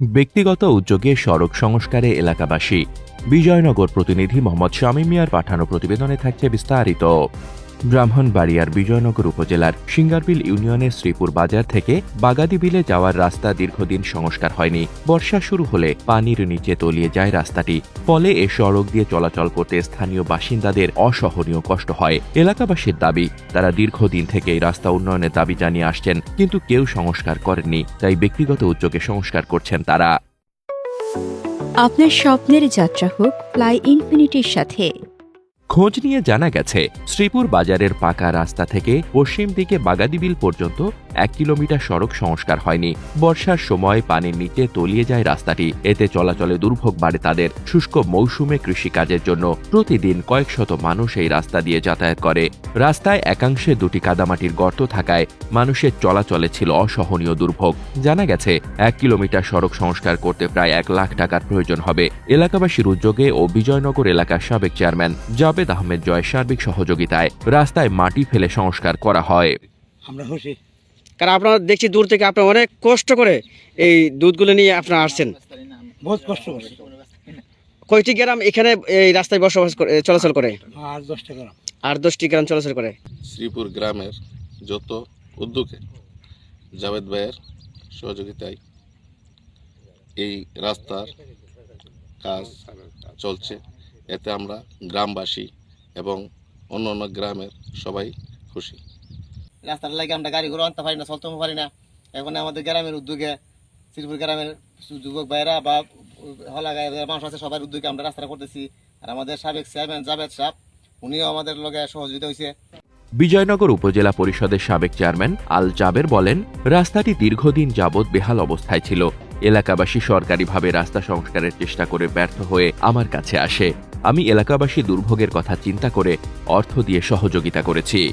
ব্যক্তিগত উদ্যোগে সড়ক সংস্কারে এলাকাবাসী। বিজয়নগর প্রতিনিধি মোহাম্মদ শামীম মিয়ার পাঠানো প্রতিবেদনে থাকছে বিস্তারিত। ব্রাহ্মণবাড়িয়ার বিজয়নগর উপজেলার সিঙ্গারবিল ইউনিয়নের শ্রীপুর বাজার থেকে বাগাদি বিলে যাওয়ার রাস্তা দীর্ঘদিন সংস্কার হয়নি। বর্ষা শুরু হলে পানির নিচে তলিয়ে যায় রাস্তাটি। ফলে এ সড়ক দিয়ে চলাচল করতে স্থানীয় বাসিন্দাদের অসহনীয় কষ্ট হয়। এলাকাবাসীর দাবি, তারা দীর্ঘদিন থেকে এই রাস্তা উন্নয়নের দাবি জানিয়ে আসছেন, কিন্তু কেউ সংস্কার করেননি, তাই ব্যক্তিগত উদ্যোগে সংস্কার করছেন তারা। আপনার স্বপ্নের যাত্রা হোক ফ্লাই ইনফিনিটির সাথে খোঁজ নিয়ে জানা গেছে, শ্রীপুর বাজারের পাকা রাস্তা থেকে পশ্চিম দিকে বাগাদিবিল পর্যন্ত এক কিলোমিটার সড়ক সংস্কার হয়নি। বর্ষার সময় পানির নিচে তলিয়ে যায় রাস্তাটি। এতে চলাচলে দুর্ভোগ বাড়ে তাদের শুষ্ক মৌসুমে কৃষিকাজের জন্য। প্রতিদিন কয়েক শত মানুষ এই রাস্তা দিয়ে যাতায়াত করে। রাস্তায় একাংশে দুটি কাদামাটির গর্ত থাকায় মানুষের চলাচলে ছিল অসহনীয় দুর্ভোগ। জানা গেছে, এক কিলোমিটার সড়ক সংস্কার করতে প্রায় এক লাখ টাকার প্রয়োজন হবে। এলাকাবাসীর উদ্যোগে ও বিজয়নগর এলাকার সাবেক চেয়ারম্যান জাবেদ আহমেদ জয় সার্বিক সহযোগিতায় রাস্তায় মাটি ফেলে সংস্কার করা হয়। আমরা খুশি। কারণ আপনারা দেখছি দূর থেকে আপনারা অনেক কষ্ট করে এই দুধগুলো নিয়ে আপনারা আসছেন। বহুত কষ্ট করছি। কয়টি গ্রাম এখানে এই রাস্তায় বসবাস করে চলাচল করে? আর টাকা আর দশটি গ্রাম চলাচল করে? শ্রীপুর গ্রামের যত উদ্যোগে জাভেদ ভাইয়ের সহযোগিতায় এই রাস্তার কাজ চলছে। এতে আমরা গ্রামবাসী এবং অন্য অন্য গ্রামের সবাই খুশি। রাস্তার লাগে আমরা গাড়ি ঘোড়া আনতে পারি না চলতে পারি না। এখন আমাদের গ্রামের উদ্যোগে শ্রীপুর গ্রামের যুবক ভাইরা বা হলা মানুষ আছে সবার উদ্যোগে আমরা রাস্তাটা করতেছি। আর আমাদের সাবেক চেয়ারম্যান জাভেদ সাহেব উনিও আমাদের লগে সহযোগিতা হয়েছে বিজয়নগর উপজেলা পরিষদের সাবেক চেয়ারম্যান আল জাবের বলেন রাস্তাটি দীর্ঘদিন যাবৎ বেহাল অবস্থায় ছিল। এলাকাবাসী সরকারিভাবে রাস্তা সংস্কারের চেষ্টা করে ব্যর্থ হয়ে আমার কাছে আসে। আমি এলাকাবাসী দুর্ভোগের কথা চিন্তা করে অর্থ দিয়ে সহযোগিতা করেছি।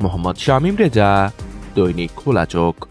মোহাম্মদ শামীম রেজা, দৈনিক খোলা চোখ।